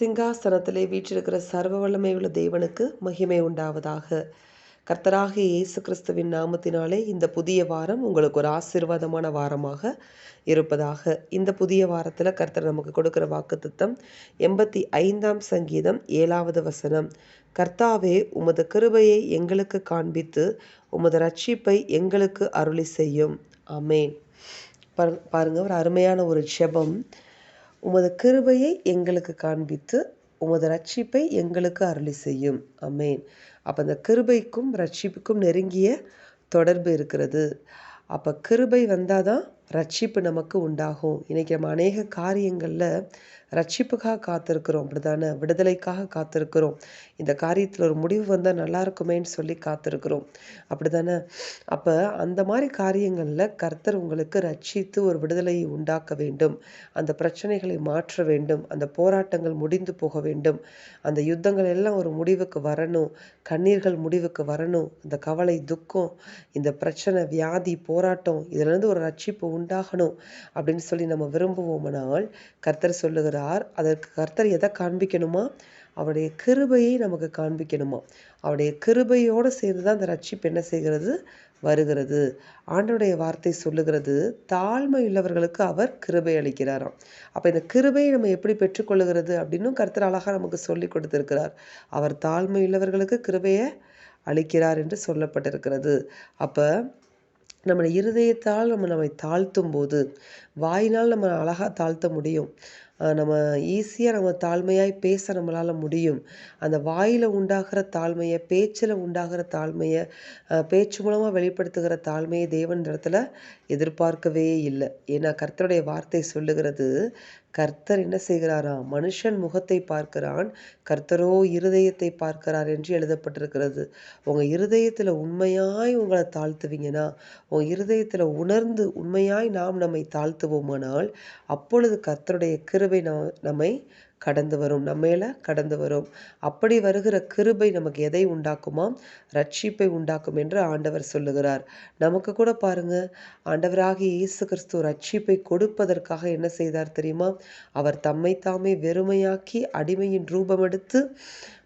சிங்காசனத்திலே வீற்றிருக்கிற சர்வ வல்லமையுள்ள தேவனுக்கு மகிமை உண்டாவதாக. கர்த்தராக இயேசு கிறிஸ்துவின் நாமத்தினாலே இந்த புதிய வாரம் உங்களுக்கு ஒரு ஆசீர்வாதமான வாரமாக இருப்பதாக. இந்த புதிய வாரத்தில் கர்த்தர் நமக்கு கொடுக்குற வாக்குத்தத்தம் எண்பத்தி ஐந்தாம் சங்கீதம் ஏழாவது வசனம். கர்த்தாவே உமது கிருபையை எங்களுக்கு காண்பித்து உமது ரட்சிப்பை எங்களுக்கு அருளி செய்யும். அமேன் பாரு- பாருங்க ஒரு அருமையான ஒரு ஜெபம். உமது கிருபையை எங்களுக்கு காண்பித்து உமது ரட்சிப்பை எங்களுக்கு அருளி செய்யும். அமேன் அப்போ அந்த கிருபைக்கும் ரட்சிப்புக்கும் நெருங்கிய தொடர்பு இருக்கிறது. அப்போ கிருபை வந்தால் தான் ரட்சிப்பு நமக்கு உண்டாகும். இன்றைக்கி நம்ம அநேக காரியங்களில் ரட்சிப்புக்காக காத்திருக்கிறோம். அப்படிதானே? விடுதலைக்காக காத்திருக்கிறோம். இந்த காரியத்தில் ஒரு முடிவு வந்தால் நல்லா இருக்குமேன்னு சொல்லி காத்திருக்கிறோம். அப்படிதானே? அப்போ அந்த மாதிரி காரியங்களில் கர்த்தர் உங்களுக்கு ரட்சித்து ஒரு விடுதலையை உண்டாக்க வேண்டும். அந்த பிரச்சனைகளை மாற்ற வேண்டும். அந்த போராட்டங்கள் முடிந்து போக வேண்டும். அந்த யுத்தங்கள் எல்லாம் ஒரு முடிவுக்கு வரணும். கண்ணீர்கள் முடிவுக்கு வரணும். இந்த கவலை துக்கம் இந்த பிரச்சனை வியாதி போராட்டம் இதிலிருந்து ஒரு ரட்சிப்பு உண்டாகணும் அப்படின்னு சொல்லி நம்ம விரும்புவோம்னால் கர்த்தர் சொல்லுகிறார். அதற்கு கர்த்தர் எதை காண்பிக்கணுமா? அவருடைய கிருபையை நமக்கு காண்பிக்கணுமா? அவருடைய கிருபையோடு சேர்ந்து தான் அந்த ரட்சிப்பு என்ன செய்கிறது? வருகிறது. ஆண்டவருடைய வார்த்தை சொல்லுகிறது தாழ்மை உள்ளவர்களுக்கு அவர் கிருபை அளிக்கிறாராம். அப்போ இந்த கிருபையை நம்ம எப்படி பெற்றுக்கொள்ளுகிறது அப்படின்னும் கர்த்தர் அழகாக நமக்கு சொல்லி கொடுத்துருக்கிறார். அவர் தாழ்மை உள்ளவர்களுக்கு கிருபையை அளிக்கிறார் என்று சொல்லப்பட்டிருக்கிறது. அப்போ நம்முடைய இருதயத்தால் நம்ம நம்மை தாழ்த்தும் போது வாயினால் நம்ம அழகாக தாழ்த்த முடியும். நம்ம ஈஸியாக நம்ம தாழ்மையாய் பேச நம்மளால் முடியும். அந்த வாயில் உண்டாகிற தாழ்மையை பேச்சில் உண்டாகிற தாழ்மையை பேச்சு மூலமாக வெளிப்படுத்துகிற தாழ்மையை தேவன் இடத்துல எதிர்பார்க்கவே இல்லை. ஏன்னா கர்த்தருடைய வார்த்தை சொல்லுகிறது கர்த்தர் என்ன செய்கிறாராம் மனுஷன் முகத்தை பார்க்கிறான் கர்த்தரோ இருதயத்தை பார்க்கிறார் என்று எழுதப்பட்டிருக்கிறது. உங்கள் இருதயத்தில் உண்மையாய் உங்களை தாழ்த்துவீங்கன்னா உங்கள் இருதயத்தில் உணர்ந்து உண்மையாய் நாம் நம்மை தாழ்த்துவோமானால் அப்பொழுது கர்த்தருடைய கிரு கிருபை நம்மை கடந்து வரும் நம்மேல கடந்து வரும். அப்படி வருகிற கிருபை நமக்கு எதை உண்டாக்குமாம் ரட்சிப்பை உண்டாக்கும் என்று ஆண்டவர் சொல்லுகிறார். நமக்கு கூட பாருங்க ஆண்டவராகி இயேசு கிறிஸ்து ரட்சிப்பை கொடுப்பதற்காக என்ன செய்தார் தெரியுமா? அவர் தம்மை தாமே வெறுமையாக்கி அடிமையின் ரூபம் எடுத்து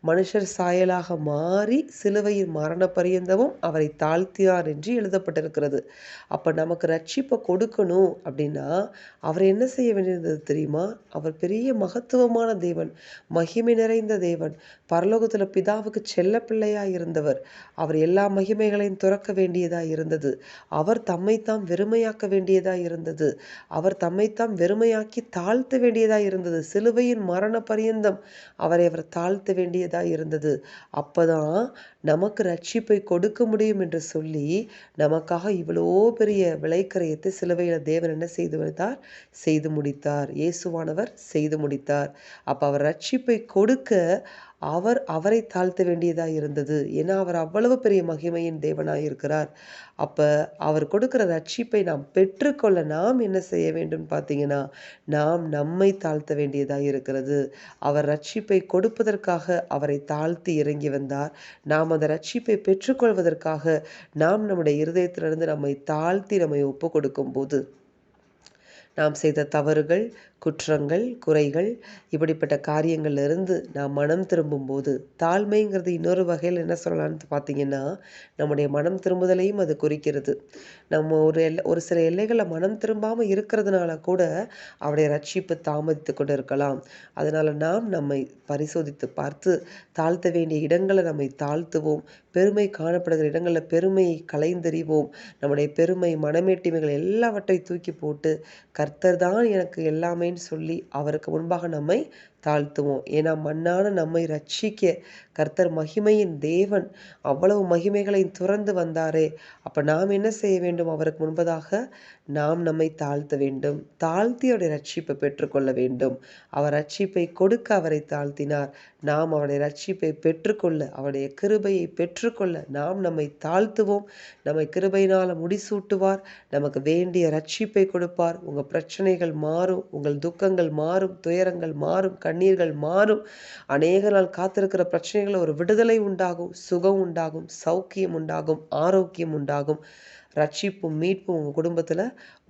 மனுஷர் சாயலாக மாறி சிலுவையின் மரண பரியந்தமும் அவரை தாழ்த்தினார் என்று எழுதப்பட்டிருக்கிறது. அப்போ நமக்கு ரட்சிப்பை கொடுக்கணும் அப்படின்னா அவர் என்ன செய்ய வேண்டியிருந்தது தெரியுமா? அவர் பெரிய மகத்துவமான தேவன் மகிமை நிறைந்த தேவன் பரலோகத்தில் பிதாவுக்கு செல்ல பிள்ளையாக இருந்தவர். அவர் எல்லா மகிமைகளையும் துறக்க வேண்டியதாக இருந்தது. அவர் தம்மைத்தாம் வெறுமையாக்க வேண்டியதாக இருந்தது. அவர் தம்மைத்தாம் வெறுமையாக்கி தாழ்த்த வேண்டியதாக இருந்தது. சிலுவையின் மரண பரியந்தம் அவரை அவர் தாழ்த்த வேண்டியது தான் இருந்தது. அப்போதான் நமக்கு ரட்சிப்பை கொடுக்க முடியும் என்று சொல்லி நமக்காக இவ்வளோ பெரிய விலைக்கரையத்தை சிலுவையில் தேவன் என்ன செய்து வைத்தார்? செய்து முடித்தார். இயேசுவானவர் செய்து முடித்தார். அப்போ அவர் ரட்சிப்பை கொடுக்க அவர் அவரை தாழ்த்த வேண்டியதாக இருந்தது ஏன்னா அவர் அவ்வளவு பெரிய மகிமையின் தேவனாக இருக்கிறார் அப்போ அவர் கொடுக்குற ரட்சிப்பை நாம் பெற்றுக்கொள்ள நாம் என்ன செய்ய வேண்டும் பார்த்தீங்கன்னா நாம் நம்மை தாழ்த்த வேண்டியதாக இருக்கிறது. அவர் ரட்சிப்பை கொடுப்பதற்காக அவரை தாழ்த்தி இறங்கி வந்தார். நாம் அந்த ரட்சிப்பை பெற்றுக்கொள்வதற்காக நாம் நம்முடைய இருதயத்திலிருந்து நம்மை தாழ்த்தி நம்மை ஒப்பு கொடுக்கும்போது நாம் செய்த தவறுகள் குற்றங்கள் குறைகள் இப்படிப்பட்ட காரியங்கள்ல இருந்து நாம் மனம் திரும்பும்போது தாழ்மைங்கிறது இன்னொரு வகையில் என்ன சொல்லலாம்னு பார்த்தீங்கன்னா நம்முடைய மனம் திரும்புதலையும் அது குறிக்கிறது. நம்ம ஒரு எல்லை ஒரு சில எல்லைகளை மனம் திரும்பாமல் இருக்கிறதுனால கூட அவருடைய ரட்சிப்பு தாமதித்து கொண்டு இருக்கலாம் அதனால் நாம் நம்மை பரிசோதித்து பார்த்து தாழ்த்த வேண்டிய இடங்களை நம்மை தாழ்த்துவோம். பெருமை காணப்படுகிற இடங்களில் பெருமையை கலைந்தெறிவோம் நம்முடைய பெருமை மனமேட்டிமைகள் எல்லாவற்றையும் தூக்கி போட்டு கர்த்தர் தான் எனக்கு எல்லாமே எல்லாமேன்னு சொல்லி அவருக்கு முன்பாக நம்மை தாழ்த்துவோம். ஏன்னா மண்ணான நம்மை ரட்சிக்க கர்த்தர் மகிமையின் தேவன். அவ்வளவு மகிமைகளை துறந்து வந்தாரே. அப்போ நாம் என்ன செய்ய வேண்டும்? அவருக்கு முன்பதாக நாம் நம்மை தாழ்த்த வேண்டும். தாழ்த்தி அவருடைய ரட்சிப்பை பெற்றுக்கொள்ள வேண்டும். அவர் ரட்சிப்பை கொடுக்க அவரை தாழ்த்தினார். நாம் அவனை ரட்சிப்பை பெற்றுக்கொள்ள அவனுடைய கிருபையை பெற்றுக்கொள்ள நாம் நம்மை தாழ்த்துவோம். நம்மை கிருபையினால் முடிசூட்டுவார். நமக்கு வேண்டிய ரட்சிப்பை கொடுப்பார். உங்கள் பிரச்சனைகள் மாறும். உங்கள் துக்கங்கள் மாறும். துயரங்கள் மாறும். கண்ணீர்கள் மாறும். அநேக நாள் காத்திருக்கிற பிரச்சனைகள் ஒரு விடுதலை உண்டாகும். சுகம் உண்டாகும். சௌக்கியம் உண்டாகும். ஆரோக்கியம் உண்டாகும். ரட்சிப்பும் மீட்பும் உங்கள் குடும்பத்தில்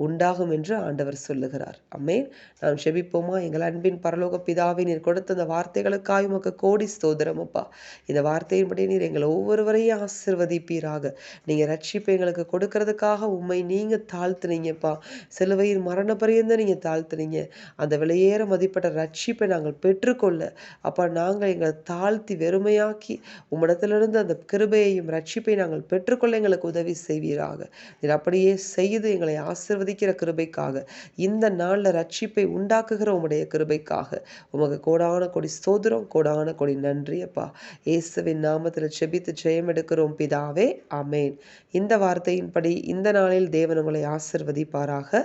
உண்டாகும் என்று ஆண்டவர் சொல்லுகிறார். அம்மே நாம் செபிப்போமா? எங்கள் அன்பின் பரலோக பிதாவை நீர் கொடுத்த அந்த வார்த்தைகளுக்காய் உமக்கு கோடி ஸ்தோத்திரம் அப்பா. இந்த வார்த்தையின்படி நீர் எங்களை ஒவ்வொருவரையும் ஆசிர்வதிப்பீராக. நீங்கள் ரட்சிப்பை எங்களுக்கு கொடுக்கறதுக்காக உண்மை நீங்கள் தாழ்த்துனீங்கப்பா சிலுவையின் மரண பரியந்த நீங்கள் தாழ்த்துனீங்க. அந்த விலையேற மதிப்பட்ட ரட்சிப்பை நாங்கள் பெற்றுக்கொள்ள அப்பா நாங்கள் எங்களை தாழ்த்தி வெறுமையாக்கி உம்மிடத்திலிருந்து அந்த கிருபையையும் ரட்சிப்பை நாங்கள் பெற்றுக்கொள்ள எங்களுக்கு உதவி செய்வீராக. நீர் அப்படியே செய்து எங்களை ஆசிர்வதிக்கிற கிருபைக்காக இந்த நாளில் ரட்சிப்பை உண்டாக்குகிற உம்முடைய கிருபைக்காக உமக்கு கோடான கொடி சோதரம் கோடான கொடி நன்றி அப்பா. இயேசுவின் நாமத்தில் செபித்து ஜெயம் எடுக்கிறோம் பிதாவே அமேன் இந்த வார்த்தையின்படி இந்த நாளில் தேவன் உங்களை ஆசிர்வதிப்பாராக.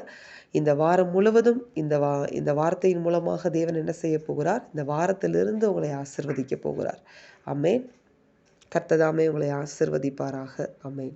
இந்த வாரம் முழுவதும் இந்த வா இந்த வார்த்தையின் மூலமாக தேவன் என்ன செய்ய போகிறார்? இந்த வாரத்திலிருந்து உங்களை ஆசிர்வதிக்க போகிறார். அமேன் கர்த்ததாமே உங்களை ஆசிர்வதிப்பாராக. அமேன்